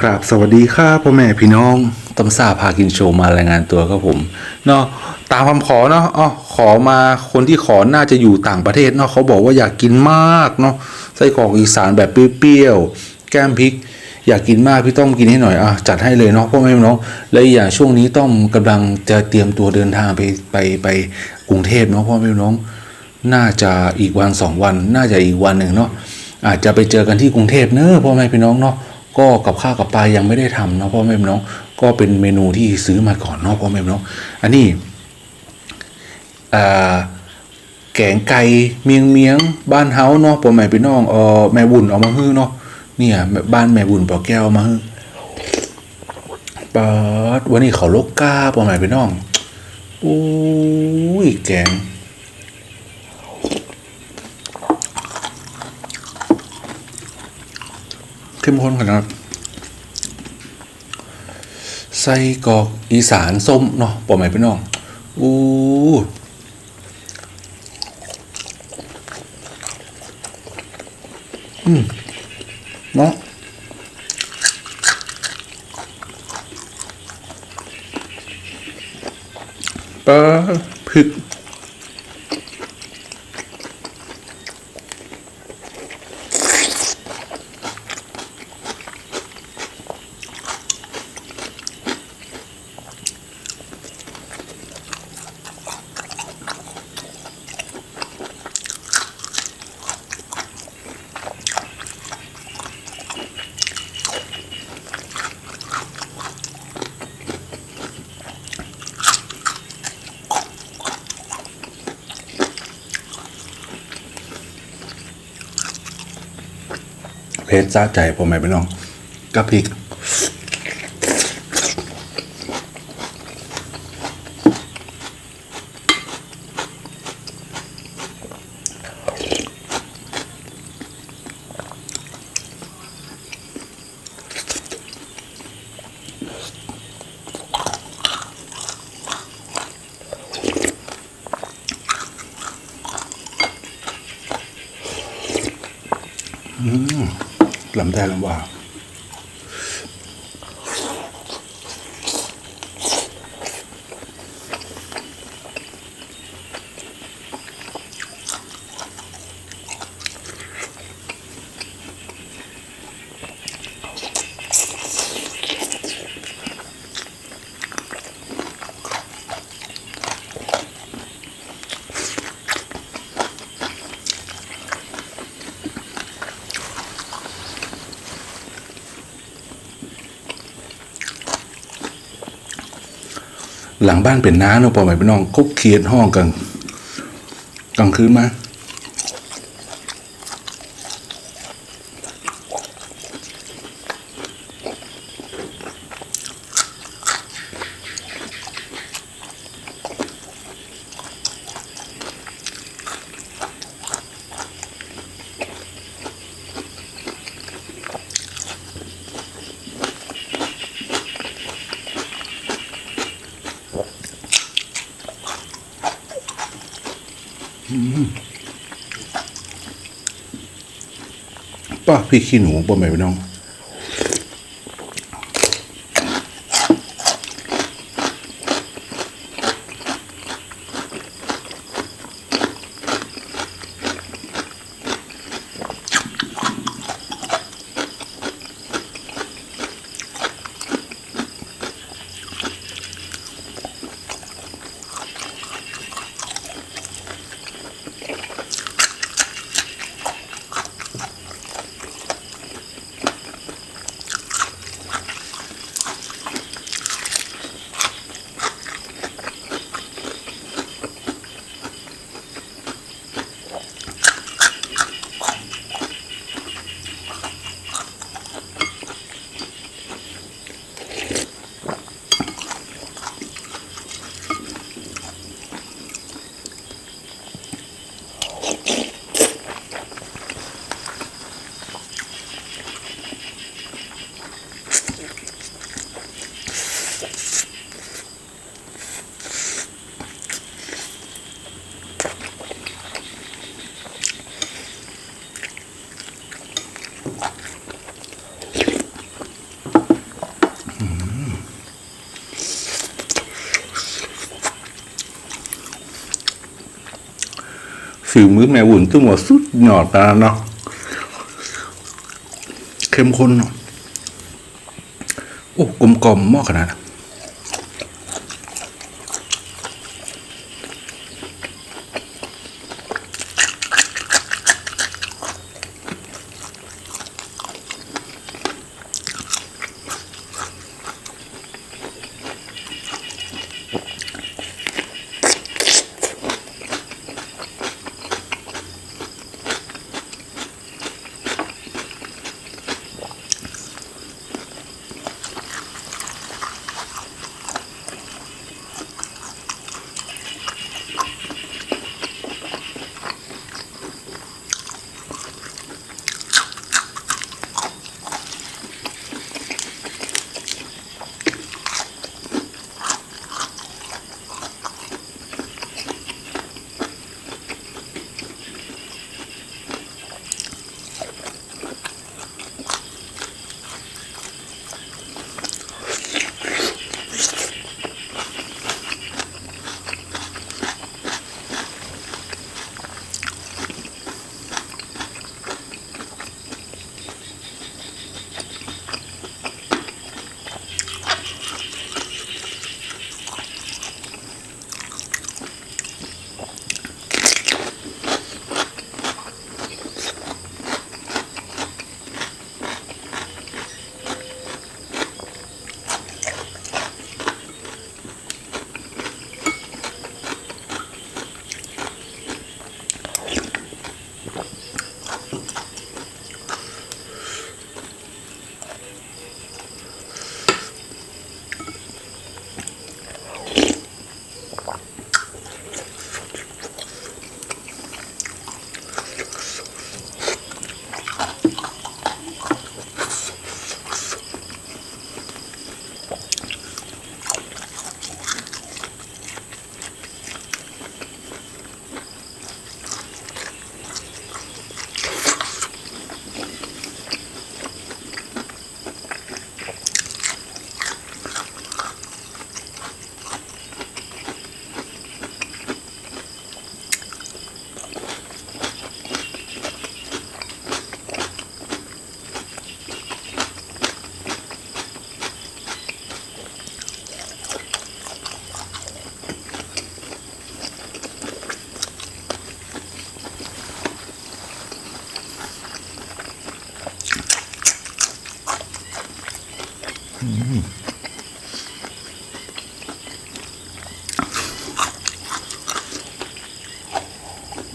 ครับสวัสดีครับพ่อแม่พี่น้องตำซาพากินโชว์มารายงานตัวครับผมเนาะตามคำขอเนาะอ๋อขอมาคนที่ขอน่าจะอยู่ต่างประเทศเนาะเขาบอกว่าอยากกินมากเนาะไส้กรอกอีสานแบบเปรี้ยวๆแก้มพริก อยากกินมากพี่ต้อมกินให้หน่อยอะจัดให้เลยเนาะพ่อแม่พี่น้องและอย่างช่วงนี้ต้อมกำลังจะเตรียมตัวเดินทางไปไปไปกรุงเทพเนาะพ่อแม่พี่น้อง น่าจะอีกวันสองวัน น่าจะอีกวันหนึ่งเนาะอาจจะไปเจอกันที่กรุงเทพเนอะพ่อแม่พี่น้องเนาะ ก็กับข้าวกับปลายังไม่ได้ทำเนาะพ่อแม่น้อง ก็เป็นเมนูที่ซื้อมาก่อนเนาะพ่อแม่น้อง อันนี้อ่าแกงไก่เมียงเมียงบ้านเฮาเนาะพ่อแม่พี่น้องเออแม่บุญเอามาฮื้อเนาะเนี่ยบ้านแม่บุญปอแก้วมาฮื้อปาดวันนี้เขาลกกาพ่อแม่พี่น้องโอ้ยแกง เข้มข้นขนาดไส้กรอกอีสานส้มเนาะปอไหมพี่น้องอู้อืมเนาะปลาพริก เพชรจ้าใจผมไหมพี่น้องกับพริก ลำได้ลำว่า หลังบ้านเป็นน้าเนาะปอไหมพี่น้องก็เคียนห้องกันกลางคืนมา ป้าพี่ขี้หนูปอไหมพี่น้อง ฝีมือแม่วุ่นตึ้งว่าสุดยอดนะเนาะเข้มข้นโอ้กลมกลมมากขนาดนะ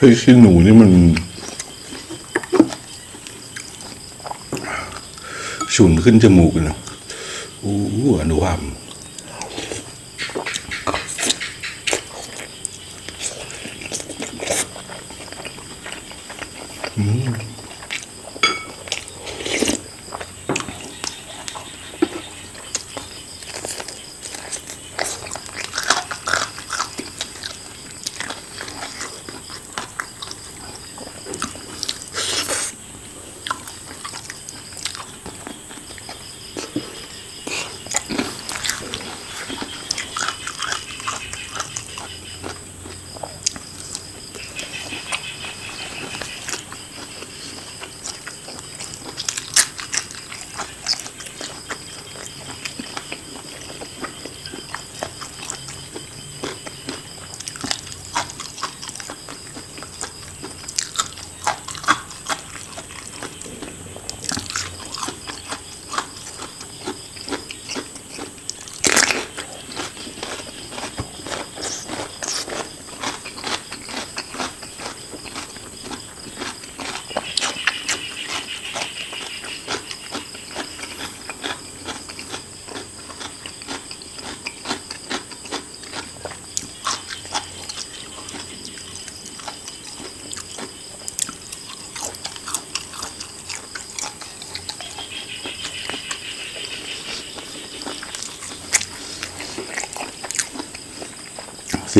พริกขี้หนูนี่มันฉุนขึ้นจมูกเลยนะอู้อนุภาพอืม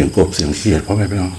ยง กบเสียงเขียดเพ่อะไรพี่น้อง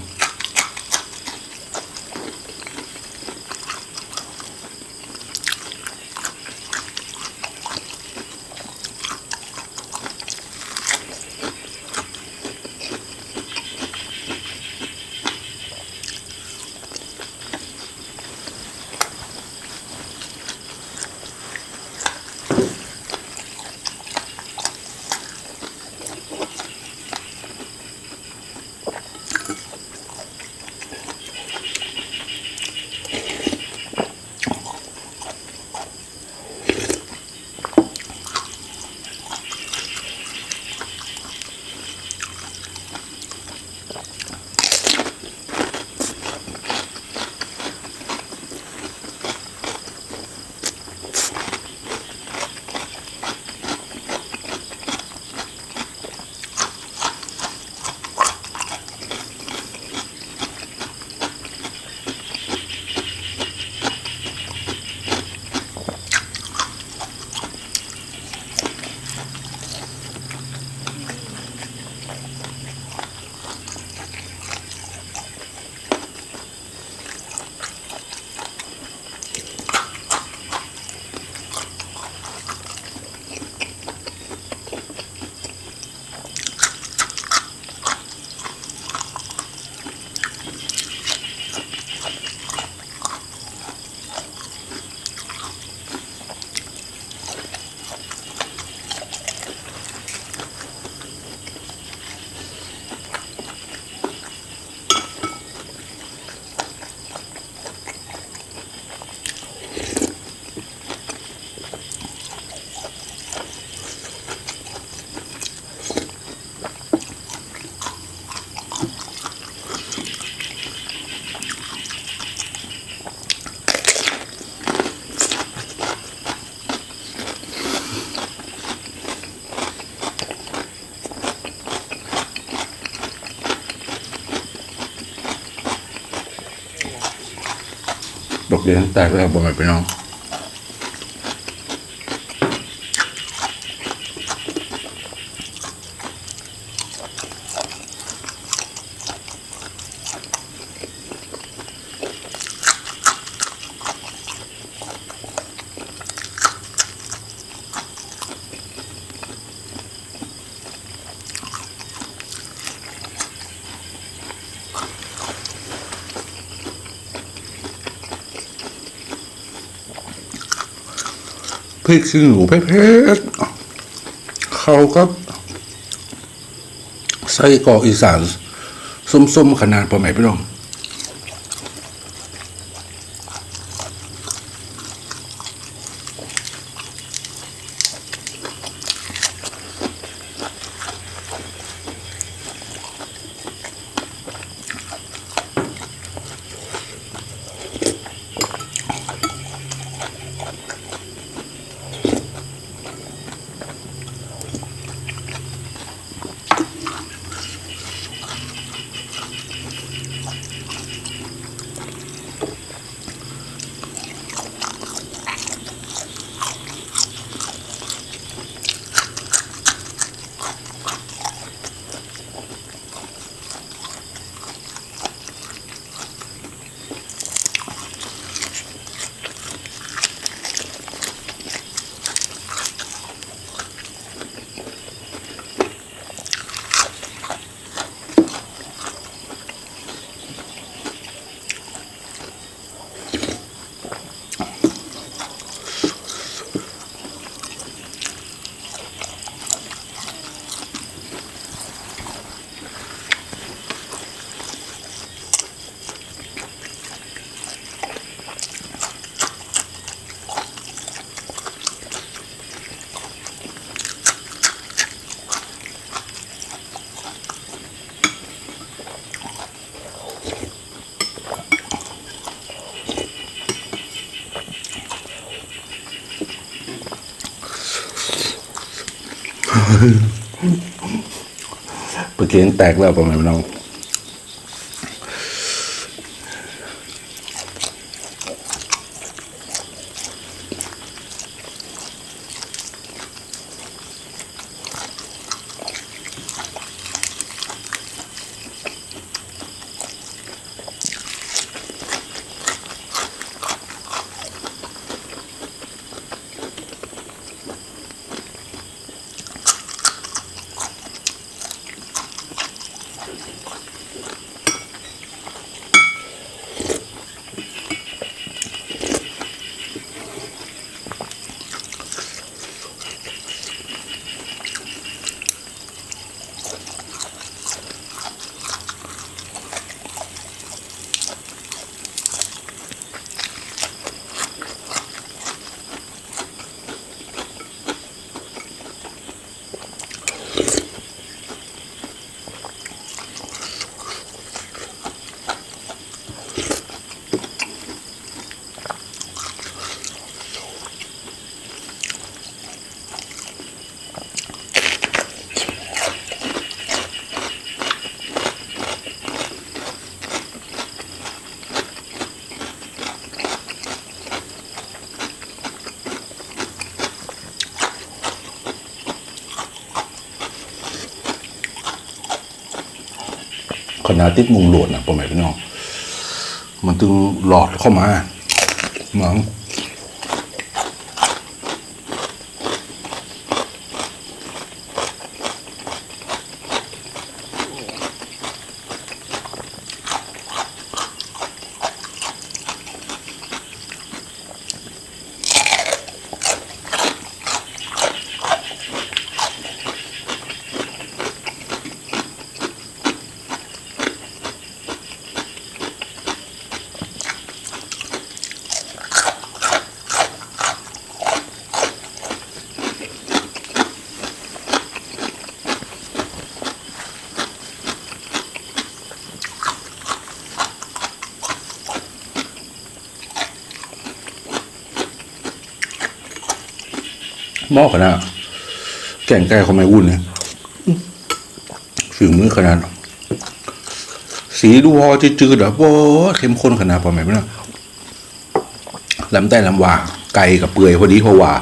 สียงแตกแล้วบ่อยไปน้อง ริกขี้หนูเผ็ดๆเขาก็ใส่กรอกอีสานส้มๆขนาดพอไหมพี่น้อง เมื่อกี้แตกแล้วประมาณนั้น นาติดมุงโหลดนะประมาณพี่น้องมันจึงหลอดเข้ามาเหมือน หม้อขนาดแก่งไก่เขาไม่วุ่นเนี่ยฝีมือขนาด สีดูพอจะจืดๆแบบโว้เข้มข้นขนาดพอไหมพี่น้องลำแต่ลำว่าไก่กับเปื่อยพอดีพราะว่า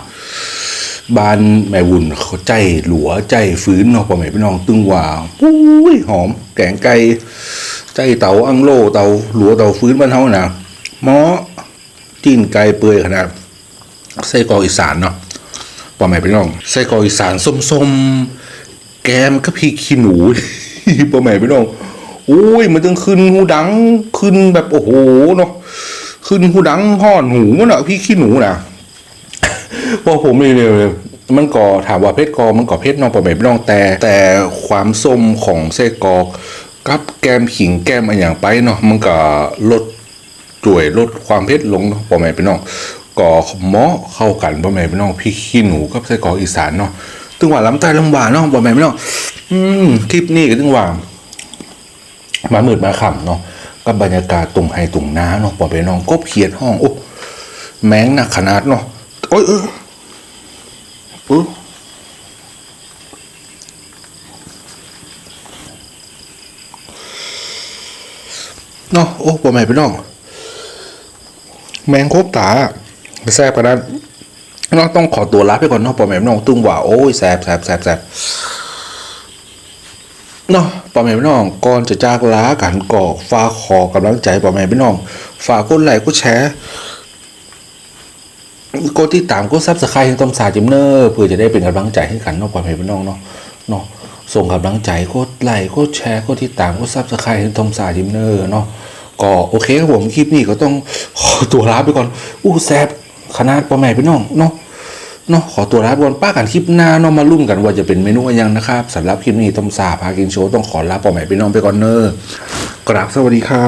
บ้านแม่วุ่นเขาใจหลัวใจฟื้นเนาะพ่อแม่พี่น้องตึงว่าปุ้ยหอม แกงไก่ใจเตาอังโลเตาหลัวเตาฟื้นบ้านเฮานะหมอจิ้นไก่เปื่อยขนาดไส้กรอกอีสานเนาะ พ่อแม่พี่น้องไส้กรอกอีสานส้มๆ แกมก็พริกขี้หนูพ่อแม่พี่น้องโอ้ยมันต้องขึ้นหูดังขึ้นแบบโอ้โหเนาะขึ้นหูดังห่อนหูมันอะพี่ขี้หนูนะพอผมเนี่ยมันก็ถามว่าเพชรกอมันก็เพชรน้องปอมไม่น้องแต่ แต่ความส้มของไส้กรอกกับแกมขิงแกมอะไรอย่างไปเนาะมันก็ลดจ่วยลดความเผ็ดลงเนาะปอมไม่พี่น้อง ก็เหมาะเข้ากันปอมไม่พี่น้องพี่ขี้หนูกับไส้กรอกอีสานเนาะตึงว่าลำใต้ลำหวานเนาะปอมไม่พี่น้องอืมคลิปนี้ก็ตึงว่ามามืดมาค่ำเนาะกับบรรยากาศตรงไฮตรงน้าเนาะปอไปน้องกบเขียดห้องโอ้แมงหนักขนาดเนาะโอ้ยเออเออเนาะโอ้ปอแม่พี่น้องแมงคบตา แซ่บขนาดเนาะต้องขอตัวลาไปก่อนเนาะปอแม่พี่น้องตึงว่าโอ้ยแซ่บแซ่บแซ่บแซ่บเนาะปอแม่พี่น้องก่อนจะจากลากันก็ฝากขอกำลังใจป่อแม่พี่น้อง ฝากกดไลค์กดแชร์กดติดตามกดซับสไครต์ให้ต้มสาจิมเนอร์เพื่อจะได้เป็นกำลังใจให้กันเนาะป่อแม่พี่น้องเนาะเนาะส่งกำลังใจกดไลค์กดแชร์กดติดตามกดซับสไครต์ให้ต้มสาจิมเนอร์เนาะก็โอเคครับผมคลิปนี้ก็ต้องขอตัวลาไปก่อนอู้แซบ ขนาดป่อแม่พี่น้องเนาะเนาะขอตัวลาไปก่อนป้ากันคลิปหน้าเนาะมาลุ่มกันว่าจะเป็นเมนูอะไรยังนะครับสำหรับคลิปนี้ต้มสาพากินโชว์ต้องขอลาปอแม่พี่น้องไปก่อนเนอะกราบสวัสดีครับ